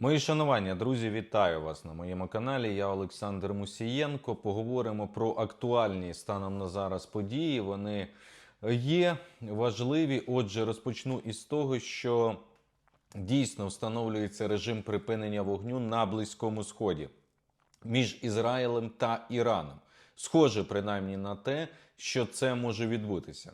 Мої шанування, друзі, вітаю вас на моєму каналі. Я Олександр Мусієнко. Поговоримо про актуальні станом на зараз події. Вони є важливі. Отже, розпочну із того, що дійсно встановлюється режим припинення вогню на Близькому Сході між Ізраїлем та Іраном. Схоже, принаймні, на те, що це може відбутися.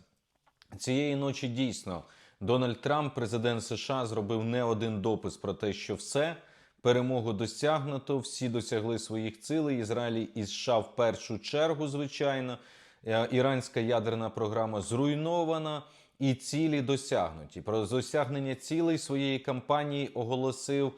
Цієї ночі дійсно Дональд Трамп, президент США, зробив не один допис про те, що все перемогу досягнуто, всі досягли своїх цілей. Ізраїль і США в першу чергу, звичайно. Е, Іранська ядерна програма зруйнована і цілі досягнуті. Про досягнення цілей своєї кампанії оголосив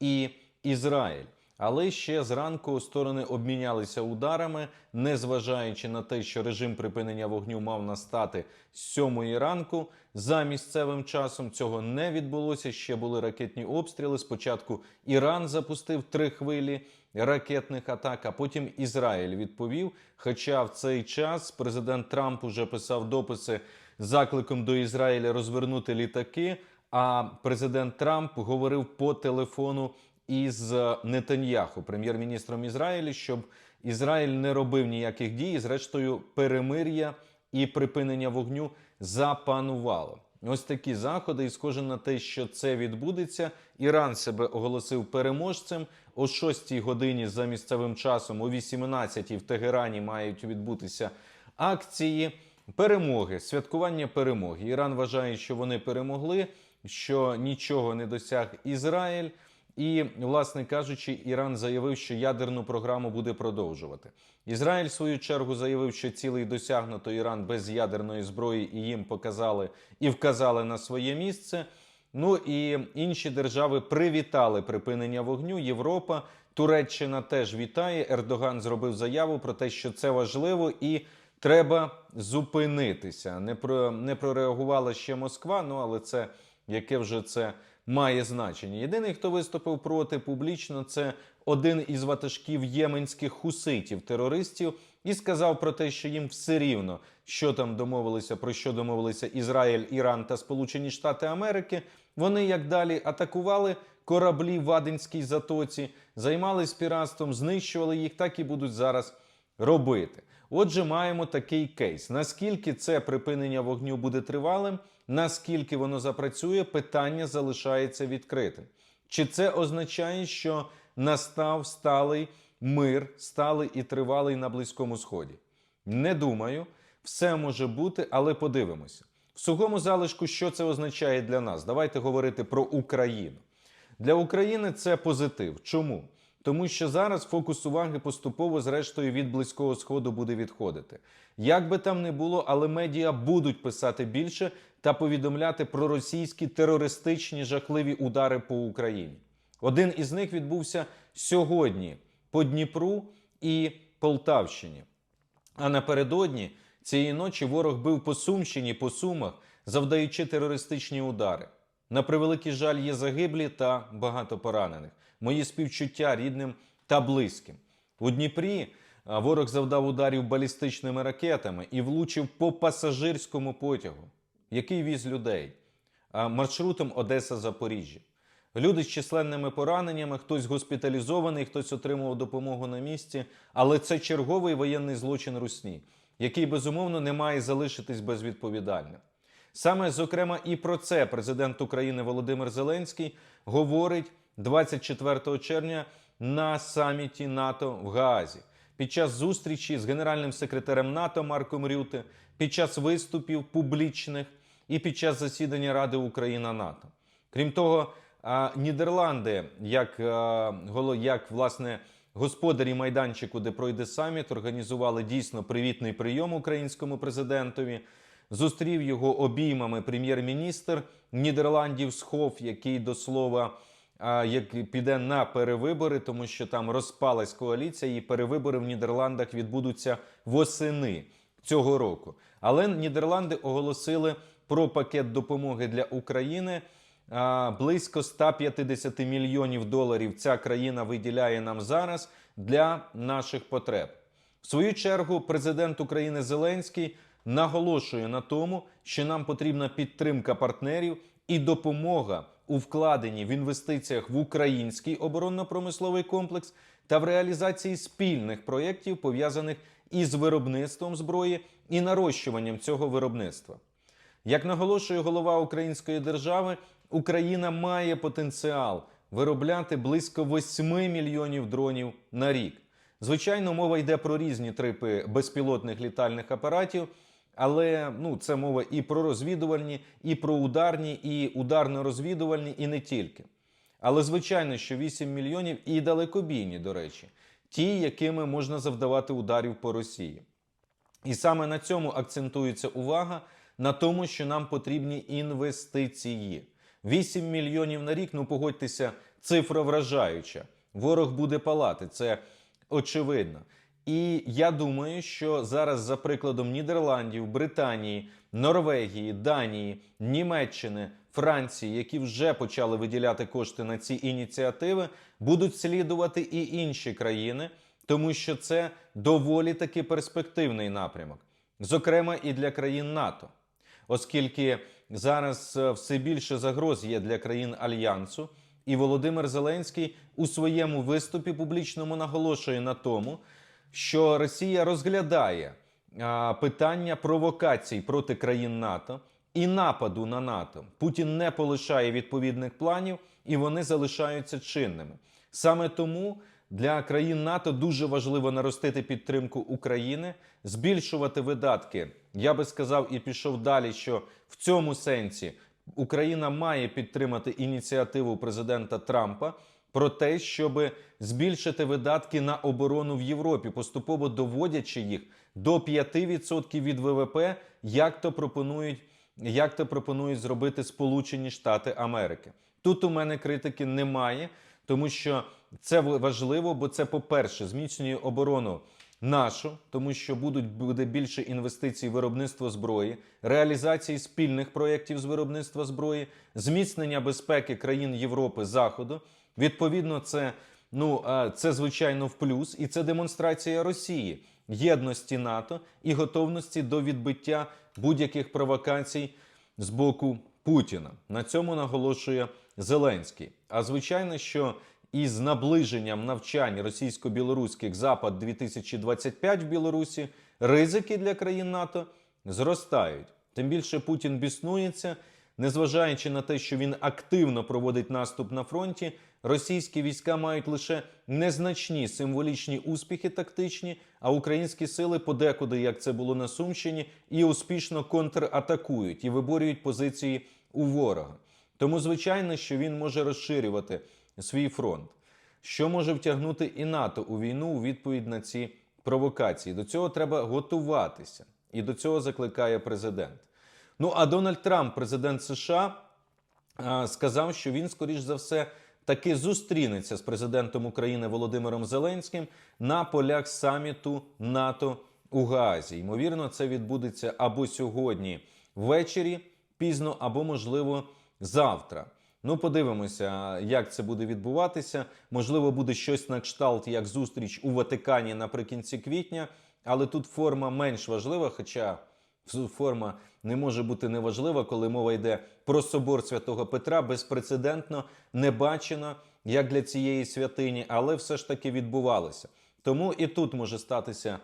і Ізраїль. Але ще зранку сторони обмінялися ударами, незважаючи на те, що режим припинення вогню мав настати з 7 ранку. За місцевим часом цього не відбулося. Ще були ракетні обстріли. Спочатку Іран запустив три хвилі ракетних атак, а потім Ізраїль відповів. Хоча в цей час президент Трамп уже писав дописи закликом до Ізраїля розвернути літаки. А президент Трамп говорив по телефону із Нетаньяху, прем'єр-міністром Ізраїлю, щоб Ізраїль не робив ніяких дій. Зрештою, перемир'я і припинення вогню запанувало. Ось такі заходи, і схоже на те, що це відбудеться. Іран себе оголосив переможцем. О 6 годині за місцевим часом, о 18 в Тегерані мають відбутися акції перемоги, святкування перемоги. Іран вважає, що вони перемогли, що нічого не досяг Ізраїль. І, власне кажучи, Іран заявив, що ядерну програму буде продовжувати. Ізраїль, в свою чергу, заявив, що цілий досягнуто Іран без ядерної зброї і їм показали і вказали на своє місце. Ну і інші держави привітали припинення вогню. Європа, Туреччина теж вітає. Ердоган зробив заяву про те, що це важливо і треба зупинитися. Не про не прореагувала ще Москва. Ну але це яке вже це має значення. Єдиний, хто виступив проти публічно, це один із ватажків єменських хуситів, терористів, і сказав про те, що їм все рівно, що там домовилися, про що домовилися Ізраїль, Іран та Сполучені Штати Америки. Вони як далі атакували кораблі в Аденській затоці, займались піратством, знищували їх, так і будуть зараз робити. Отже, маємо такий кейс. Наскільки це припинення вогню буде тривалим, наскільки воно запрацює, питання залишається відкритим. Чи це означає, що настав сталий мир, сталий і тривалий на Близькому Сході? Не думаю, все може бути, але подивимося. В сухому залишку, що це означає для нас? Давайте говорити про Україну. Для України це позитив. Чому? Тому що зараз фокус уваги поступово, зрештою, від близького сходу буде відходити. Як би там не було, але медіа будуть писати більше та повідомляти про російські терористичні жахливі удари по Україні. Один із них відбувся сьогодні по Дніпру і Полтавщині. А напередодні цієї ночі ворог бив по Сумщині, по Сумах, завдаючи терористичні удари. На превеликий жаль, є загиблі та багато поранених. Мої співчуття рідним та близьким. У Дніпрі ворог завдав ударів балістичними ракетами і влучив по пасажирському потягу, який віз людей маршрутом Одеса-Запоріжжя. Люди з численними пораненнями, хтось госпіталізований, хтось отримував допомогу на місці. Але це черговий воєнний злочин Русні, який безумовно не має залишитись безвідповідальним. Саме зокрема і про це президент України Володимир Зеленський говорить 24 червня на саміті НАТО в Гаазі. Під час зустрічі з генеральним секретарем НАТО Марком Рюте, під час виступів публічних і під час засідання Ради Україна НАТО. Крім того, Нідерланди, як, як власне господарі майданчику, де пройде саміт, організували дійсно привітний прийом українському президентові. Зустрів його обіймами прем'єр-міністр Нідерландів Схоф, який до слова як піде на перевибори, тому що там розпалась коаліція, і перевибори в Нідерландах відбудуться восени цього року. Але Нідерланди оголосили про пакет допомоги для України. Близько 150 мільйонів доларів ця країна виділяє нам зараз для наших потреб. В свою чергу, президент України Зеленський наголошує на тому, що нам потрібна підтримка партнерів і допомога у вкладенні в інвестиціях в український оборонно-промисловий комплекс та в реалізації спільних проєктів, пов'язаних із виробництвом зброї і нарощуванням цього виробництва. Як наголошує голова Української держави, Україна має потенціал виробляти близько 8 мільйонів дронів на рік. Звичайно, мова йде про різні типи безпілотних літальних апаратів, але ну, це мова і про розвідувальні, і про ударні, і ударно-розвідувальні, і не тільки. Але звичайно, що 8 мільйонів і далекобійні, до речі, ті, якими можна завдавати ударів по Росії. І саме на цьому акцентується увага на тому, що нам потрібні інвестиції. 8 мільйонів на рік, ну погодьтеся, цифра вражаюча. Ворог буде палати, це очевидно. І я думаю, що зараз, за прикладом Нідерландів, Британії, Норвегії, Данії, Німеччини, Франції, які вже почали виділяти кошти на ці ініціативи, будуть слідувати і інші країни, тому що це доволі таки перспективний напрямок, зокрема і для країн НАТО, оскільки зараз е, все більше загроз є для країн альянсу. І Володимир Зеленський у своєму виступі публічному наголошує на тому, що Росія розглядає питання провокацій проти країн НАТО і нападу на НАТО. Путін не полишає відповідних планів, і вони залишаються чинними. Саме тому для країн НАТО дуже важливо наростити підтримку України, збільшувати видатки. Я би сказав і пішов далі, що в цьому сенсі Україна має підтримати ініціативу президента Трампа про те, щоб збільшити видатки на оборону в Європі, поступово доводячи їх до 5% від ВВП, як то пропонують, як то пропонують зробити Сполучені Штати Америки. Тут у мене критики немає, тому що це важливо, бо це, по-перше, зміцнює оборону нашу, тому що будуть буде більше інвестицій в виробництво зброї, реалізації спільних проєктів з виробництва зброї, зміцнення безпеки країн Європи Заходу. Відповідно, це ну е, це звичайно в плюс, і це демонстрація Росії єдності НАТО і готовності до відбиття будь-яких провокацій з боку Путіна. На цьому наголошує Зеленський. А звичайно, що із наближенням навчань російсько-білоруських запад 2025 в Білорусі ризики для країн НАТО зростають. Тим більше Путін біснується, незважаючи на те, що він активно проводить наступ на фронті, російські війська мають лише незначні символічні успіхи тактичні, а українські сили подекуди, як це було на Сумщині, і успішно контратакують і виборюють позиції у ворога. Тому, звичайно, що він може розширювати свій фронт. Що може втягнути і НАТО у війну у відповідь на ці провокації? До цього треба готуватися, і до цього закликає президент. Ну а Дональд Трамп, президент США, сказав, що він, скоріш за все, таки зустрінеться з президентом України Володимиром Зеленським на полях саміту НАТО у Гаазі. Ймовірно, це відбудеться або сьогодні ввечері пізно, або можливо завтра. Ну, подивимося, як це буде відбуватися. Можливо, буде щось на кшталт, як зустріч у Ватикані наприкінці квітня, але тут форма менш важлива, хоча форма не може бути неважлива, коли мова йде про собор святого Петра, безпрецедентно не бачено як для цієї святині, але все ж таки відбувалося. Тому і тут може статися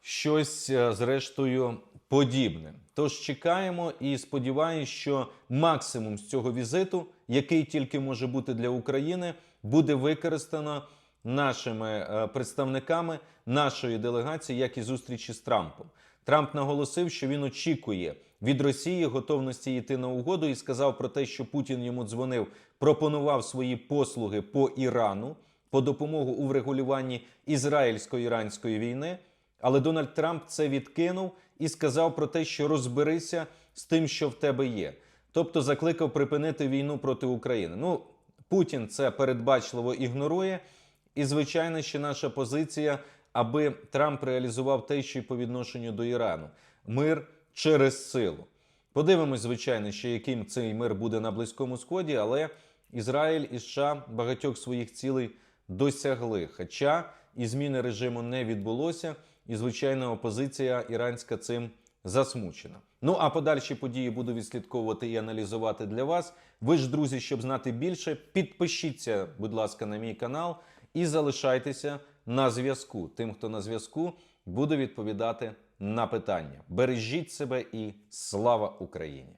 щось, е, зрештою, подібне. Тож чекаємо і сподіваюся, що максимум з цього візиту, який тільки може бути для України, буде використано нашими е, представниками нашої делегації, як і зустрічі з Трампом. Трамп наголосив, що він очікує від Росії готовності йти на угоду і сказав про те, що Путін йому дзвонив, пропонував свої послуги по Ірану по допомогу у врегулюванні ізраїльсько-іранської війни. Але Дональд Трамп це відкинув і сказав про те, що розберися з тим, що в тебе є. Тобто закликав припинити війну проти України. Ну, Путін це передбачливо ігнорує. І, звичайно, що наша позиція, аби Трамп реалізував те, що й по відношенню до Ірану: мир через силу. Подивимось, звичайно, що яким цей мир буде на Близькому Сході, але Ізраїль і США багатьох своїх цілей досягли. Хоча і зміни режиму не відбулося, і звичайно, опозиція іранська цим засмучена. Ну а подальші події буду відслідковувати і аналізувати для вас. Ви ж, друзі, щоб знати більше, підпишіться, будь ласка, на мій канал і залишайтеся на зв'язку. Тим, хто на зв'язку, буду відповідати на питання. Бережіть себе і слава Україні!